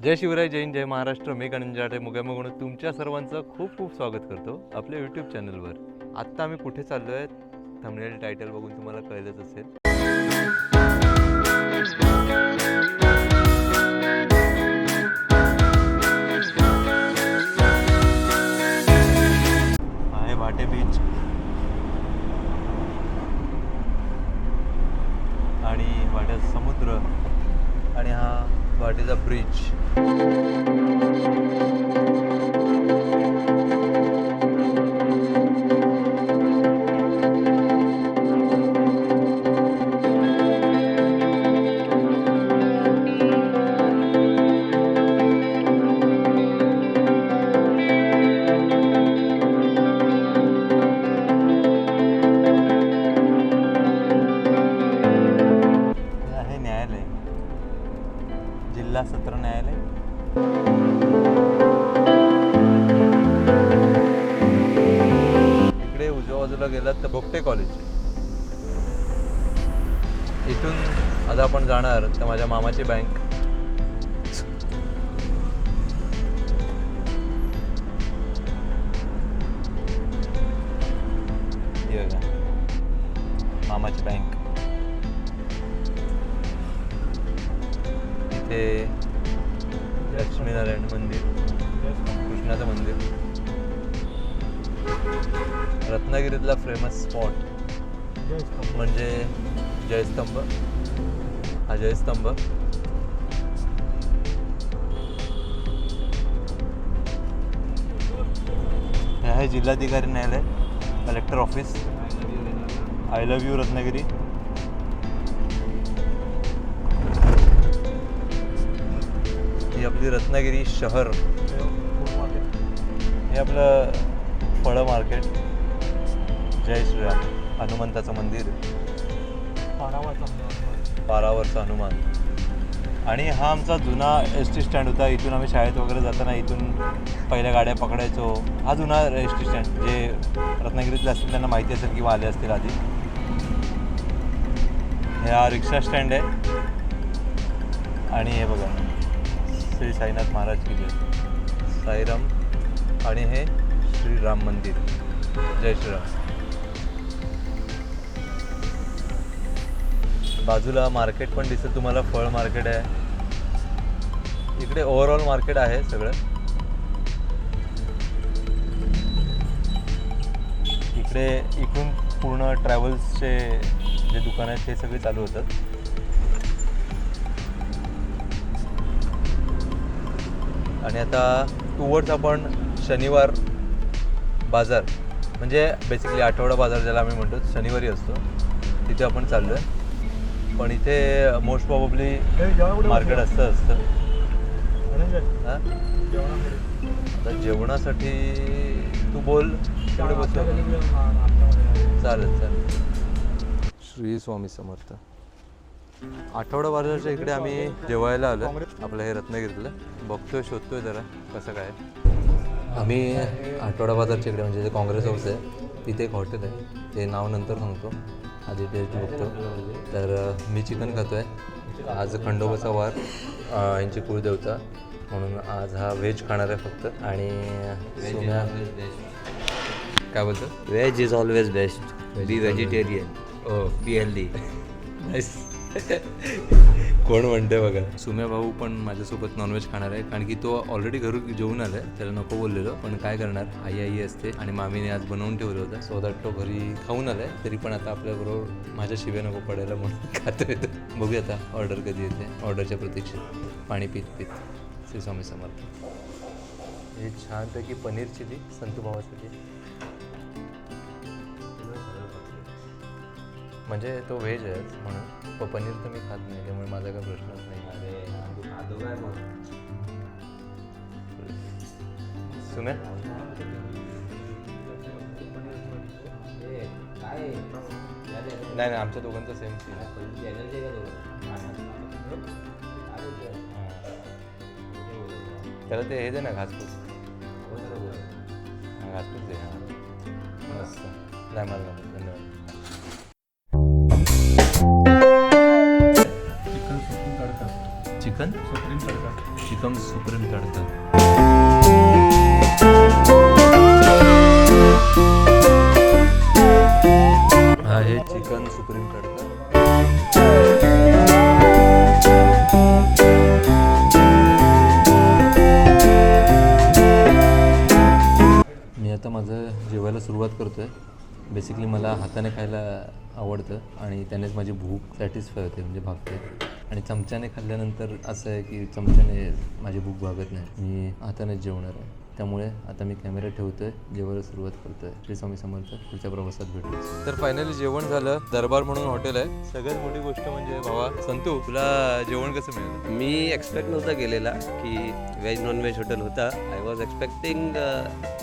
जय शिवराय जैन जय महाराष्ट्र. मी गणजाटे मुगामे म्हणून तुमच्या सर्वांचं खूप खूप स्वागत करतो आपल्या यूट्यूब चॅनलवर आत्ता आम्ही कुठे चाललो आहे थंबनेल टायटल बघून तुम्हाला कळलंच असेल. आहे वाटे बीच आणि वाट्यात समुद्र. आणि हा but is bridge. गेलात तर भोगटे कॉलेज इथून आता आपण जाणार तर माझ्या मामाची बँक मामाची बँक इथे लक्ष्मीनारायण मंदिर. कृष्णाचं मंदिर. रत्नागिरीतला फेमस स्पॉट म्हणजे जयस्तंभ. हा जयस्तंभ. हे आहे जिल्हाधिकारी न्यायालय collector office I love you Ratnagiri. ही आपली रत्नागिरी शहर. हे आपलं फळं मार्केट जय श्रीराम हनुमंताचं मंदिर. पारावरचा हनुमान. आणि हा आमचा जुना एस टी स्टँड होता. इथून आम्ही शाळेत वगैरे जाताना इथून पहिल्या गाड्या पकडायचो. हा जुना एस टी स्टँड जे रत्नागिरीतले असतील त्यांना माहिती असेल किंवा आले असतील आधी. हे हा रिक्षा स्टँड आहे. आणि हे बघा श्री साईनाथ महाराज की जय. साईराम. आणि हे श्रीराम मंदिर. जय श्रीराम. बाजूला मार्केट पण दिसेल तुम्हाला फळ मार्केट आहे. इकडे ओव्हरऑल मार्केट आहे सगळं. इकडे इकडून पूर्ण ट्रॅव्हल्सचे जे दुकान आहेत ते सगळे चालू होतात. आणि आता टुवर्ड्स आपण शनिवार बाजार म्हणजे बेसिकली आठवडा बाजार ज्याला आम्ही म्हणतो शनिवारी असतो. तिथे आपण चाललो आहे पण इथे मोस्ट प्रॉबली मार्केट असतं असतं. हा? आता जेवणासाठी तू बोल तिकडे बसू चालेल चालेल. श्री स्वामी समर्थ. आठवडा बाजारच्या इकडे आम्ही जेवायला आलो आपलं हे रत्नागिरीतलं. बघतोय शोधतोय जरा कसं काय आम्ही आठवडा बाजारच्या इकडे म्हणजे जे काँग्रेस हाऊस आहे तिथे एक हॉटेल आहे. ते नाव नंतर सांगतो. आधी टेस्ट बघतो. तर मी चिकन खातो आहे आज खंडोबाचा वार यांची कुळदेवता. म्हणून आज हा व्हेज खाणार आहे फक्त. आणि सोम्या काय बोलतो? Veg is always best. Be vegetarian. O Be healthy. कोण म्हणते बघा. सुम्या भाऊ पण माझ्यासोबत नॉनव्हेज खाणार आहे. कारण की तो ऑलरेडी घरून जेवून आलाय. त्याला नको बोललेलो. पण काय करणार? आई आई असते. आणि मामीने आज बनवून ठेवलं होतं. सो दॅट तो घरी खाऊन आलाय. तरी पण आता आपल्याबरोबर माझ्या शिव्या नको पडायला म्हणून खातो येतो बघूया आता ऑर्डर कधी येते. ऑर्डरच्या प्रतीक्षेत. पाणी पित पित. श्री स्वामी समर्थ. हे छानपैकी पनीर चिली संतू भावासाठी म्हणजे तो व्हेज आहे म्हणून. प- पनीर तर मी खात नाही त्यामुळे माझा काही प्रश्नच नाही. सुम्या? नाही नाही आमच्या दोघांचं सेम सीन आहे. त्याला ते हे दे ना घासपूस. घासपूस दे हा. मस्त. नाही मला chicken supreme tadka chicken supreme tadka हा आहे चिकन सुप्रीम तडका मी आता माझं जेवायला सुरुवात करतो आहे बेसिकली मला हाताने खायला आवडतं आणि त्यानेच माझी भूक सॅटिस्फाय होते म्हणजे भागते. आणि चमच्याने खाल्ल्यानंतर असं आहे की चमच्याने माझी भूक भागत नाही. मी हातानेच जेवणार आहे. त्यामुळे आता मी कॅमेरा ठेवतो आहे जेवायला सुरुवात करतो आहे श्री स्वामी समर्थ पुढच्या प्रवासात भेटू. तर फायनली जेवण झालं. दरबार म्हणून हॉटेल आहे. सगळ्यात मोठी गोष्ट म्हणजे भावा संतू तुला जेवण कसं मिळालं? मी एक्सपेक्ट नव्हता केलेला की व्हेज नॉन व्हेज हॉटेल होता I was expecting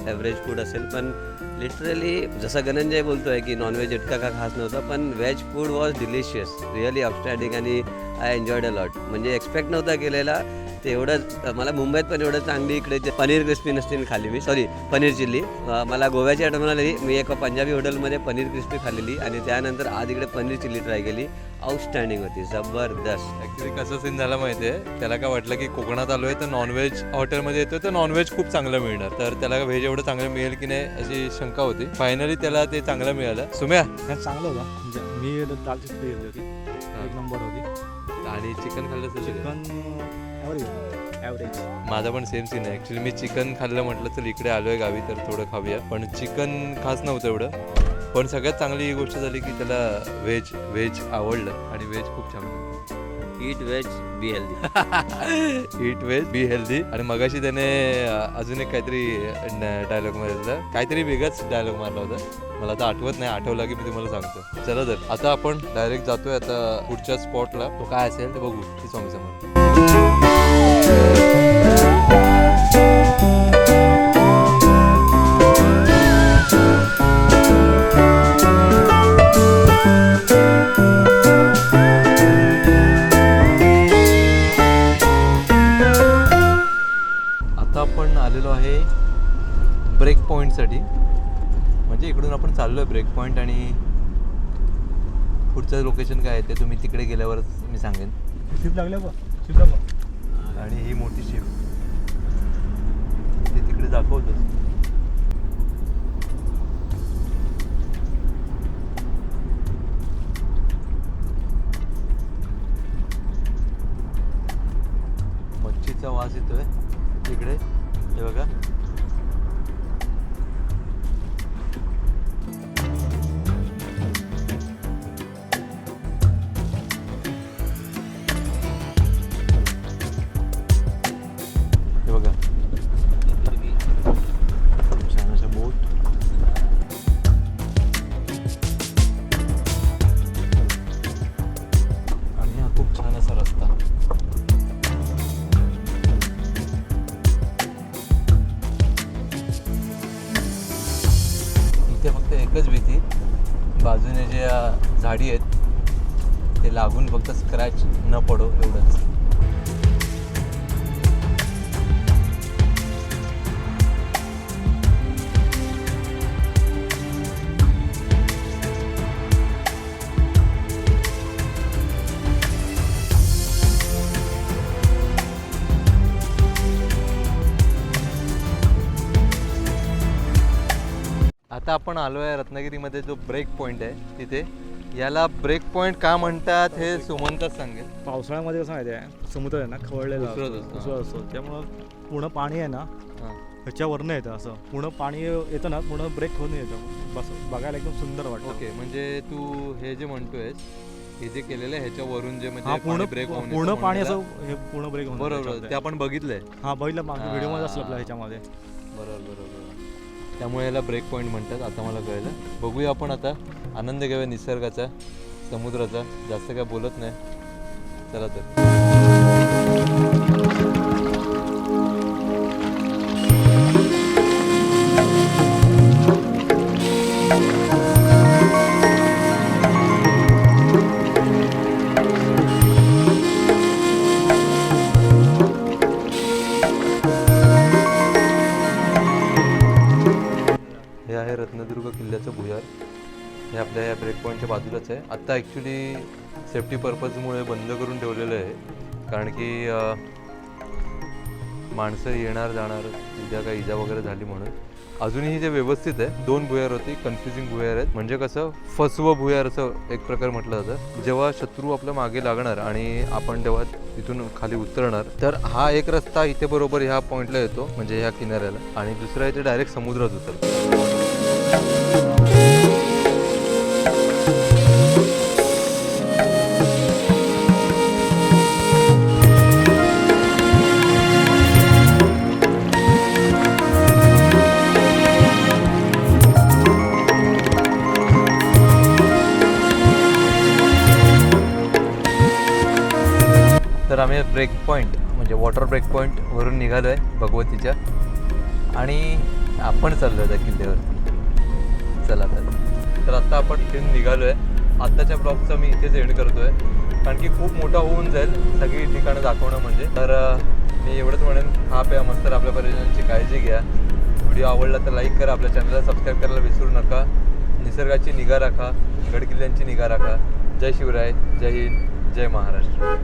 average food असेल पण लिटरली जसं गणंजय बोलतो आहे की नॉनव्हेज इतका का खास नव्हता पण veg food was delicious really upstanding आणि आय एन्जॉयड अ लॉट म्हणजे एक्सपेक्ट नव्हता केलेला. ते एवढं मला मुंबईत पण एवढं चांगली इकडे जे पनीर क्रिस्पी नसतील खाल्ली मी. Sorry paneer chilli. मला गोव्याची आठवण आली. मी एका पंजाबी हॉटेलमध्ये पनीर क्रिस्पी खाल्लेली आणि त्यानंतर आज इकडे पनीर चिल्ली ट्राय केली. आउटस्टँडिंग होती. जबरदस्त. ॲक्च्युली कसं सीन झाला माहिती आहे त्याला काय वाटलं की कोकणात आलोय तर नॉनव्हेज हॉटेलमध्ये येतोय तर नॉनव्हेज खूप चांगलं मिळणार. तर त्याला व्हेज एवढं चांगलं मिळेल की नाही अशी शंका होती. फायनली त्याला ते चांगलं मिळालं. सुम्या. चांगलं होतं. म्हणजे मी दाल होती. एक नंबर होती. आणि चिकन खाल्लं तर चिकन ॲव्हरेज माझा पण सेम सीन आहे. ॲक्च्युली मी चिकन खाल्लं म्हटलं तर इकडे आलोय गावी तर थोडं खाऊया. पण चिकन खास नव्हतं एवढं. पण सगळ्यात चांगली ही गोष्ट झाली की त्याला व्हेज व्हेज आवडलं आणि व्हेज खूप छान eat veg be healthy eat veg be healthy आणि मगाशी त्याने अजून एक काहीतरी डायलॉग मारला काहीतरी वेगळाच डायलॉग मारला होता. मला आता आठवत नाही. आठवला की मी तुम्हाला सांगतो. चला तर आता आपण डायरेक्ट जातोय आता पुढच्या स्पॉटला तो काय असेल ते बघू ती स्वामी समोर आता आपण आलेलो आहे ब्रेक पॉईंटसाठी म्हणजे इकडून आपण चाललो आहे ब्रेक पॉईंट आणि पुढचं लोकेशन काय आहे ते तुम्ही तिकडे गेल्यावरच मी सांगेन. शिप लागल्या बघ शिप लागलं आणि ही मोठी शिव. ते तिकडे दाखवतच मच्छीचा वास येतोय तिकडे. हे बघा. लागून फक्त स्क्रॅच न पडो एवढंच. आता आपण आलो आहे रत्नागिरीमध्ये जो ब्रेक पॉईंट आहे तिथे. याला ब्रेक पॉईंट का म्हणतात हे सुमंतच सांगेल. पावसाळ्यामध्ये कसं माहिती आहे? समुद्र आहे ना खवळलेला असतो असतो, त्यामुळं पूर्ण पाणी आहे ना हां. ह्याच्यावरनं येतं असं. पूर्ण पाणी येतं ना पूर्ण ब्रेक होऊन येतं. बस बघायला एकदम सुंदर वाटतं. ओके म्हणजे तू हे जे म्हणतोयस हे जे केलेलं आहे ह्याच्यावरून जे हा म्हणजे पूर्ण ब्रेक पूर्ण पाणी असं हे पूर्ण ब्रेक होऊन बरोबर ते आपण बघितलंय. हा बघितलं मागच्या हा. व्हिडिओमध्ये असलं आपल्या ह्याच्यामध्ये. बरोबर बरोबर. त्यामुळे याला ब्रेक पॉईंट म्हणतात आता मला कळलं. बघूया आपण आता आनंद घेऊया निसर्गाचा समुद्राचा. जास्त काय बोलत नाही. चला तर. हे आहे रत्नदुर्ग किल्ल्याचं भुयार. हे आपल्या या ब्रेक पॉईंटच्या बाजूलाच आहे. आत्ता ॲक्च्युली सेफ्टी पर्पजमुळे बंद करून ठेवलेलं आहे. कारण की माणसं येणार जाणार उद्या काही इजा वगैरे झाली म्हणून. अजूनही जे व्यवस्थित आहे दोन भुयार होती कन्फ्युजिंग भुयार आहेत. म्हणजे कसं फसवं भुयार असं एक प्रकार म्हटलं जातं. जेव्हा शत्रू आपल्या मागे लागणार आणि आपण तेव्हा तिथून खाली उतरणार तर हा एक रस्ता इथे बरोबर ह्या पॉईंटला येतो म्हणजे ह्या किनाऱ्याला. आणि दुसरा इथे डायरेक्ट समुद्रात उतरतो. तर आम्ही ब्रेक पॉईंट म्हणजे वॉटर ब्रेक पॉईंटवरून निघालो आहे भगवतीच्या. आणि आपण चाललो आहे त्या किल्ल्यावरती चला तर. तर आत्ता आपण इथून निघालो आहे आत्ताच्या ब्लॉगचा मी इथेच एंड करतो आहे कारण की खूप मोठा होऊन जाईल सगळी ठिकाणं दाखवणं म्हणजे. तर मी एवढंच म्हणेन हा प्या मस्त आपल्या पर्यटनाची काळजी घ्या. व्हिडिओ आवडला तर लाईक करा आपल्या चॅनलला सबस्क्राईब करायला विसरू नका. निसर्गाची निगा राखा गडकिल्ल्यांची निगा राखा. जय शिवराय जय हिंद जय महाराष्ट्र.